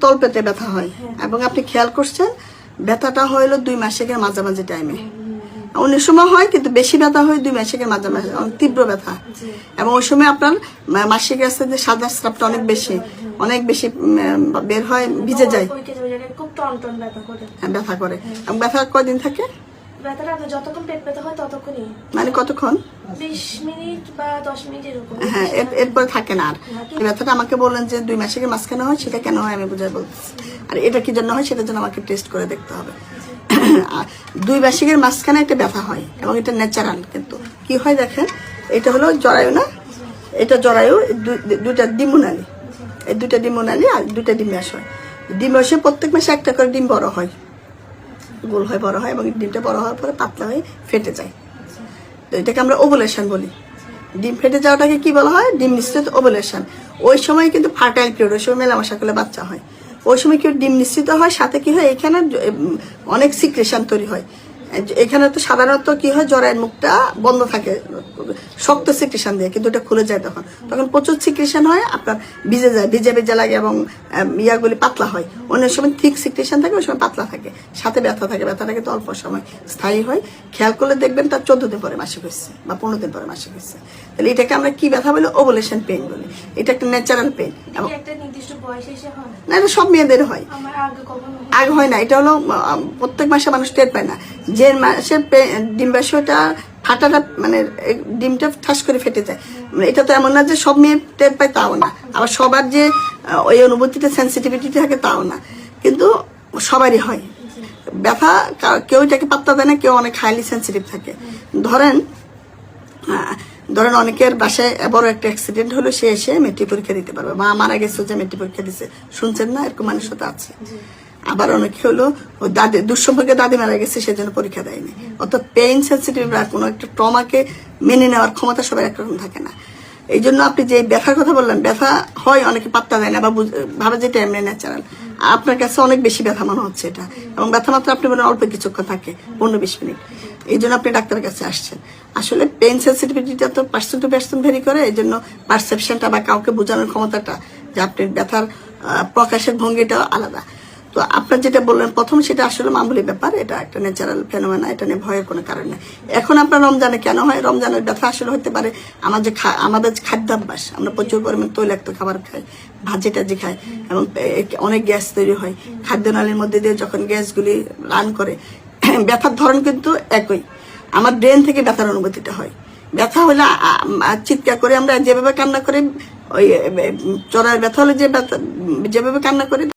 তলপেটে ব্যথা হয়। এবং আপনি খেয়াল করছেন ব্যথাটা হইল দুই মাসিকের মাঝামাঝি টাইমে অনেক সময় হয় কিন্তু বেশি ব্যথা হয় দুই মাসিকের মাঝামাঝি অনেক তীব্র ব্যথা। এবং ওই সময় আপনার মাসিক রাস্তায় যে সাদা স্রাবটা অনেক বেশি অনেক বেশি বের হয় ভিজে যায়। ব্যথা করে। হ্যাঁ, ব্যথা করে। এবং ব্যথা কয়দিন থাকে? যতক্ষণ পেট ব্যথা হয় ততক্ষণই। মানে কতক্ষণ? হ্যাঁ এর- এরপরে থাকে না আর। এই ব্যথাটা আমাকে বললেন যে দুই মাসিকের মাঝখানে হয় সেটা কেন হয় আমি বুঝাই বলতেছি। আর এটা কি জন্য হয় সেটার জন্য আমাকে টেস্ট করে দেখতে হবে। আর দুই মাসিকের মাঝখানে একটা ব্যথা হয় এবং এটা ন্যাচারাল কিন্তু। কি হয় দেখেন এটা হলো জরায়ু না? এটা জরায়ু দু- দুইটা ডিমুনালি। এই দুইটা ডিমুনালি আর দুইটা ডিমাস হয়। ডিম আসে প্রত্যেক মাসে একটা করে ডিম বড় হয়। গোল হয় বড় হয় এবং ডিমটা বড় হওয়ার পরে পাতলা হয়ে ফেটে যায়। তো এটাকে আমরা ওভুলেশন বলি। ডিম ফেটে যাওয়াটাকে কি বলা হয়? ডিম নিশ্চিত ওভুলেশন ওই সময় কিন্তু ফার্টাইল পিরিয়ড ওই সময় মেলামেশা করলে বাচ্চা হয়। ওই সময় কেউ ডিম নিশ্চিত হয়? সাথে কি হয়? এখানে অনেক সিক্রেশন তৈরি হয়। এখানে তো সাধারণত কি হয় জরায়ের মুখটা বন্ধ থাকে শক্ত সিক্রেশন দিয়ে কিন্তু এটা খুলে যায় তখন। তখন প্রচুর সিক্রেশন হয় আপনার ভিজে যায় ভিজে ভিজে লাগে এবং ইয়াগুলি পাতলা হয়। অন্য সময় থিক সিক্রেশন থাকে ওই সময় পাতলা থাকে। সাথে ব্যথা থাকে ব্যথাটা কিন্তু অল্প সময় স্থায়ী হয়। খেয়াল করলে দেখবেন তার চোদ্দ দিন পরে মাসিক হচ্ছে বা পনেরো দিন পরে মাসিক হচ্ছে তাহলে এটাকে আমরা কি ব্যথা বলি? ওভুলেশন পেন বলি। এটা একটা ন্যাচারাল পেন এবং না এটা সব মেয়েদের হয়। আগে আগ হয় না। এটা হলো প্রত্যেক মাসে মানুষ টের পায় না। যে মাসে ডিম্বাশয়টা ফাটাটা মানে ডিমটা ঠাস করে ফেটে যায়। মানে এটা তো এমন না যে সব মেয়ে টের পায় তাও না। আবার সবার যে ওই অনুভূতিটা সেন্সিটিভিটি থাকে তাও না। কিন্তু সবারই হয়। ব্যথা কেউ এটাকে পাত্তা দেয় না, কেউ অনেক হাইলি সেন্সিটিভ থাকে। ধরেন ধরেন অনেকের বাসায় বড় একটা অ্যাক্সিডেন্ট হলো, সে এসে মেট্রিক পরীক্ষা দিতে পারবে। মা মারা গেছে যে মেট্রিক পরীক্ষা দিছে। শুনছেন না? এরকম মানুষও তো আছে। আবার অনেকে হলো, ও দাদি, দুঃসম্পর্কে দাদি মারা গেছে, সেজন্য পরীক্ষা দেয়নি। অত পেইন সেন্সিটিভ বা কোনো একটা ট্রমাকে মেনে নেওয়ার ক্ষমতা সবার একরকম থাকে না। এই জন্য আপনি যে ব্যথার কথা বললেন, ব্যথা হয়, অনেকে পাত্তা দেয় না বা ভাবে যে এটা এমনি ন্যাচারাল আপনার কাছে অনেক বেশি ব্যথা মনে হচ্ছে এটা। এবং ব্যথা মাত্র আপনি বলেন অল্প কিছুক্ষণ থাকে, পনেরো বিশ মিনিট। এই জন্য আপনি ডাক্তারের কাছে আসছেন। আসলে পেইন সেন্সিটিভিটিটা তো পার্সন টু পার্সন ভেরি করে, এই জন্য পারসেপশনটা বা কাউকে বোঝানোর ক্ষমতাটা যে আপনি ব্যথার প্রকাশের ভঙ্গিটাও আলাদা। তো আপনার যেটা বললেন, প্রথম সেটা আসলে মামুলি ব্যাপার, এটা একটা ন্যাচারাল ফেনোমেনা এটা নিয়ে ভয়ের কোনো কারণ নেই। এখন আপনার রমজানে কেন হয়? রমজানের ব্যথা আসলে হতে পারে আমাদের খা- আমাদের যে খাদ্যাভ্যাস, আমরা প্রচুর পরিমাণে তৈলাক্ত খাবার খাই, ভাজি টাজি খাই, এবং অনেক গ্যাস তৈরি হয়। খাদ্যনালীর মধ্যে দিয়ে যখন গ্যাসগুলি রান করে, ব্যথার ধরন কিন্তু একই। আমার ব্রেন থেকে ব্যথার অনুভূতিটা হয়। ব্যথা হলে চিৎকার করে আমরা যেভাবে কান্না করি, ওই চড়ার ব্যথা হলে যে ব্যথা যেভাবে কান্না করি